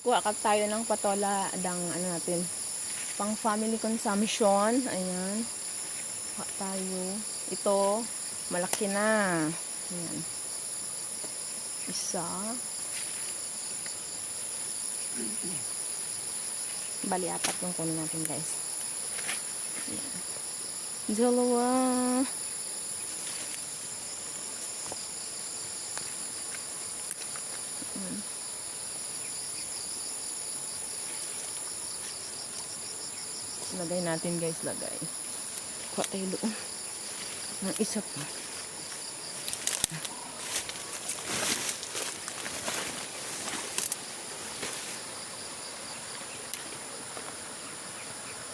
Kuha ka tayo ng patola dang ano natin pang family consumption. Ayan. Kuha tayo. Ito, malaki na. Ayan. Isa. Bali, apat yung kunin natin, guys. Ayan. Dalawa. Lagay natin, guys. Lagay. Kuha tayo doon. Ng isa pa.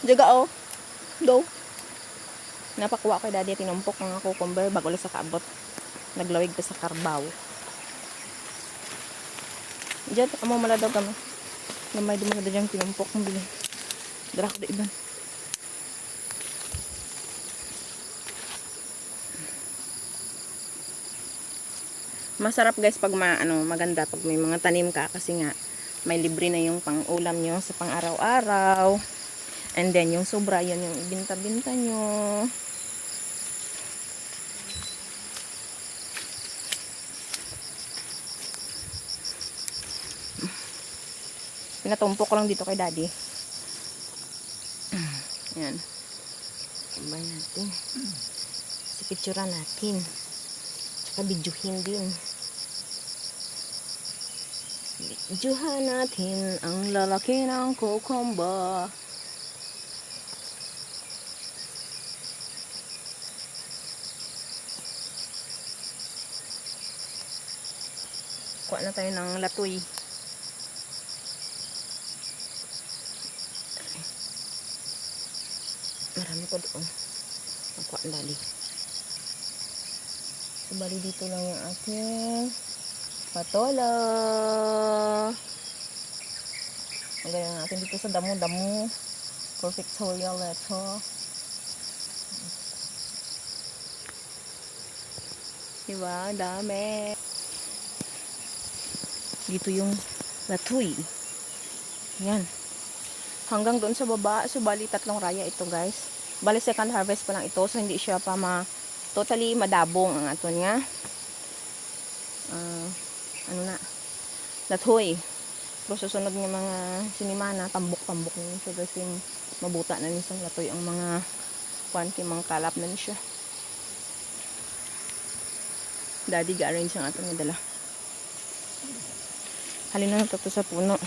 Jaga oh. Do. Napakuha ko daddy tinumpok mga cucumber bago lang sa kaabot. Naglawig pa sa karbaw. Diyan, amo mala daw kami. Gamay dumag na dyan tinumpok ng bili. Dara ko iban. Masarap guys pag ma, ano, maganda pag may mga tanim ka kasi nga may libre na yung pang-ulam nyo sa pang-araw-araw. And then, yung sobra, yun yung ibinta-binta nyo. Pinatumpok ko lang dito kay daddy. Yan. Tambay natin. Sa picture natin. Tsaka videohin din. Videohan natin ang lalaki ng cucumber. Kuha na tayo ng latoy. Marami ko doon. Nakuha ang dali. So, bali dito lang yung ating patola. Ang ganyan natin dito sa damo-damo. Perfect soil ito. Diba? Dami. Dito yung latoy. Yan. Hanggang doon sa baba. So, bali tatlong raya ito, guys. Bali second harvest pa lang ito. So, hindi siya pa ma totally madabong ang aton nga. Ah, ano na. Latoy. Pero susunod ng mga sinimana, tambok-tambok na. So, guys, yung mabuta na niya sa latoy ang mga kwan, yung mga kalap na niya siya. Daddy ga-arrange ang aton nga dala. Halina na to sa puno.